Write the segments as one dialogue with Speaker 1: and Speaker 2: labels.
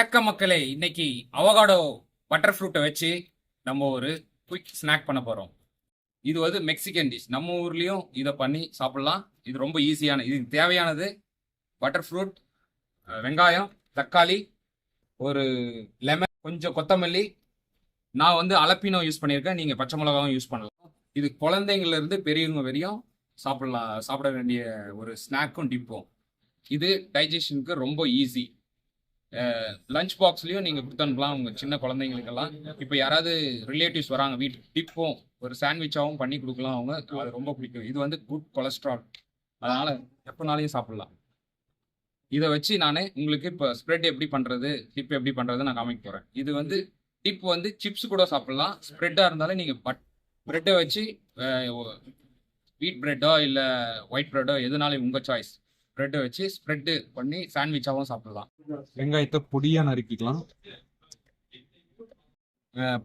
Speaker 1: வணக்கம் மக்களே இன்னைக்கு அவகாடோ பட்டர் ஃப்ரூட்டை வச்சு நம்ம ஒரு குயிக் ஸ்நாக் பண்ண போகிறோம் இது வந்து மெக்சிகன் டிஷ் நம்ம ஊர்லேயும் இதை பண்ணி சாப்பிட்லாம். இது ரொம்ப ஈஸியான இதுக்கு தேவையானது பட்டர் ஃப்ரூட் வெங்காயம் தக்காளி ஒரு லெமன் கொஞ்சம் கொத்தமல்லி. நான் வந்து அலப்பினோ யூஸ் பண்ணியிருக்கேன். நீங்கள் பச்சை மிளகாவும் யூஸ் பண்ணலாம். இது குழந்தைங்கள்லேருந்து பெரியவங்க வரையும் சாப்பிடலாம் சாப்பிட வேண்டிய ஒரு ஸ்நாக்கும் டிப்பும் இது டைஜஷனுக்கு ரொம்ப ஈஸி லஞ்ச் பாக்ஸ்லயும் நீங்க கொடுத்து அனுப்பலாம். உங்க சின்ன குழந்தைங்களுக்கெல்லாம். இப்போ யாராவது ரிலேட்டிவ்ஸ் வராங்க வீட்டுக்கு டிப்பும் ஒரு சாண்ட்விச்சாகவும் பண்ணி கொடுக்கலாம் அவங்க. அது ரொம்ப பிடிக்கும். இது வந்து குட் கொலஸ்ட்ரால் அதனால எப்போனாலையும் சாப்பிடலாம். இதை வச்சு நான் உங்களுக்கு இப்போ ஸ்ப்ரெட் எப்படி பண்ணுறது டிப் எப்படி பண்ணுறது நான் காமிக்க போகிறேன் இது வந்து டிப் வந்து சிப்ஸ் கூட சாப்பிடலாம். ஸ்ப்ரெட்டாக இருந்தாலும் நீங்கள் பட் ப்ரெட்டை வச்சு வீட் ப்ரெட்டோ இல்லை ஒயிட் ப்ரெட்டோ எதுனாலும் உங்கள் சாய்ஸ் ஸ்ப்ரெட்டை வச்சு ஸ்ப்ரெட்டு பண்ணி சாண்ட்விச்சாகவும் சாப்பிடலாம். வெங்காயத்தை பொடியாக நறுக்கிக்கலாம்.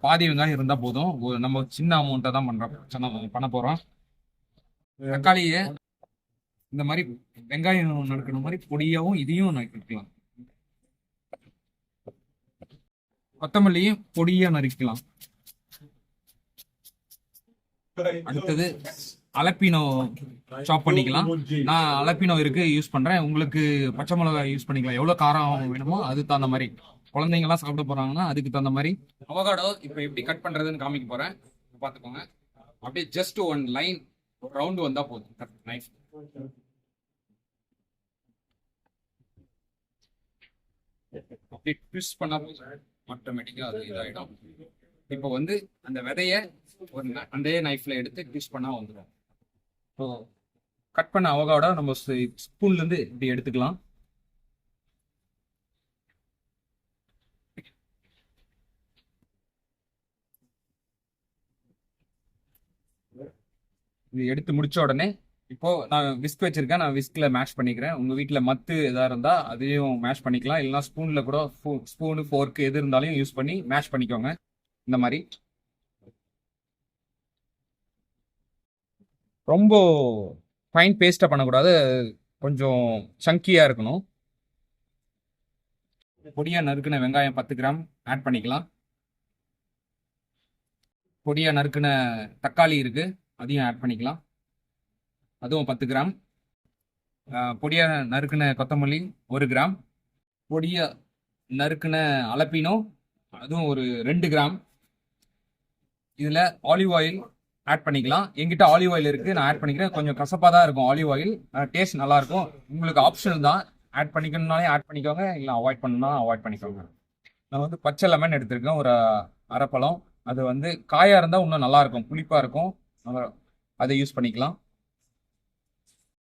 Speaker 1: பாதி வெங்காயம் இருந்தால் போதும். ஒரு நம்ம சின்ன அமௌண்ட்டை தான் பண்ணுறோம் சின்ன பண்ண போகிறோம் தக்காளியை இந்த மாதிரி வெங்காயம் நறுக்கிற மாதிரி பொடியாகவும் இதையும் நறுக்கிக்கலாம். கொத்தமல்லியும் பொடியா நறுக்கலாம் அடுத்தது அலப்பினோ சாப் பண்ணிக்கலாம். நான் அலப்பினோ இருக்கு யூஸ் பண்றேன். உங்களுக்கு பச்சை மிளகாய் யூஸ் பண்ணிக்கலாம். எவ்வளவு காரம் வேணுமோ அது தகுந்த மாதிரி. குழந்தைங்க எல்லாம் சாப்பிட போறாங்கன்னா அதுக்கு தகுந்த மாதிரி. அவகாடோ இப்போ எப்படி கட் பண்றதுன்னு காமிக்க போறேன். இப்ப பாத்துக்கோங்க அப்படியே ஜஸ்ட் ஒன் லைன் ரவுண்ட் வந்தா போதும். நைஃப் அப்படியே ட்விஸ்ட் பண்ணா ஆட்டோமேட்டிக்கா அது இதாயிடும். இப்போ வந்து அந்த விதைய ஒரு அதே நைஃப்ல எடுத்து ட்விஸ்ட் பண்ணா வந்துடும் கட் பண்ண அவகாடோ நம்ம ஸ்பூன்ல இருந்து இப்படி எடுத்துக்கலாம். இது எடுத்து முடிச்ச உடனே இப்போ நான் விஸ்க் வச்சிருக்கேன். நான் விஸ்க்ல மேஷ் பண்ணிக்கிறேன். உங்க வீட்டில் மத்து எதா இருந்தா அதையும் மேஷ் பண்ணிக்கலாம். இல்லைன்னா ஸ்பூன்ல கூட ஸ்பூனு ஃபோர்க்கு எது இருந்தாலும் யூஸ் பண்ணி மேஷ் பண்ணிக்கோங்க. இந்த மாதிரி. ரொம்ப ஃபைன் பேஸ்ட்டாக பண்ணக்கூடாது. கொஞ்சம் சங்கியாக இருக்கணும். பொடியாக நறுக்கின வெங்காயம் பத்து கிராம் ஆட் பண்ணிக்கலாம். பொடியாக நறுக்கின தக்காளி இருக்குது அதையும் ஆட் பண்ணிக்கலாம். அதுவும் பத்து கிராம். பொடியாக நறுக்கின கொத்தமல்லி ஒரு கிராம். பொடியாக நறுக்கின அலப்பினோ அதுவும் ஒரு ரெண்டு கிராம். இதில் ஆலிவ் ஆயில் ஆட் பண்ணிக்கலாம். எங்கிட்ட ஆலிவ் ஆயில் இருக்கு. நான் ஆட் பண்ணிக்கிறேன். கொஞ்சம் கசப்பாக தான் இருக்கும் ஆலிவ் ஆயில் டேஸ்ட் நல்லா இருக்கும். உங்களுக்கு ஆப்ஷனல் தான். ஆட் பண்ணிக்கணும்னாலே ஆட் பண்ணிக்கோங்க. இல்லை அவாய்ட் பண்ணணும்னா அவாய்ட் பண்ணிக்கோங்க. நான் வந்து பச்சை லெமன் எடுத்திருக்கேன். ஒரு அரைப்பழம். அது வந்து காயாக இருந்தால் இன்னும் நல்லா இருக்கும். புளிப்பாக இருக்கும். அதை யூஸ் பண்ணிக்கலாம்.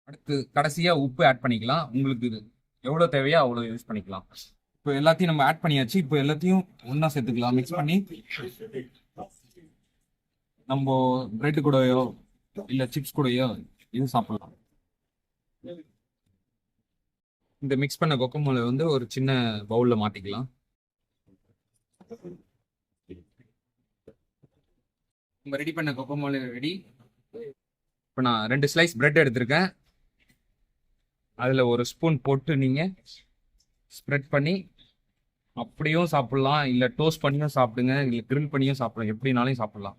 Speaker 1: அடுத்து கடைசியாக உப்பு ஆட் பண்ணிக்கலாம். உங்களுக்கு இது எவ்வளோ தேவையோ அவ்வளோ யூஸ் பண்ணிக்கலாம். இப்போ எல்லாத்தையும் நம்ம ஆட் பண்ணியாச்சு. இப்போ எல்லாத்தையும் ஒன்றா சேர்த்துக்கலாம். மிக்ஸ் பண்ணி. நம்ம பிரெட் கூடயோ இல்ல சிப்ஸ் கூடயோ இது சாப்பிடலாம். இந்த மிக்ஸ் பண்ண கொக்கமலை வந்து ஒரு சின்ன பவுல்ல மாட்டிக்கலாம் நம்ம ரெடி பண்ண கொக்கமலை ரெடி இப்போ நான் ரெண்டு ஸ்லைஸ் பிரெட் எடுத்திருக்கேன். அதில் ஒரு ஸ்பூன் போட்டு நீங்கள் ஸ்ப்ரெட் பண்ணி அப்படியும் சாப்பிட்லாம் இல்லை டோஸ்ட் பண்ணியும் சாப்பிடுங்க இல்லை க்ரில் பண்ணியும் சாப்பிடலாம் எப்படினாலும் சாப்பிட்லாம்.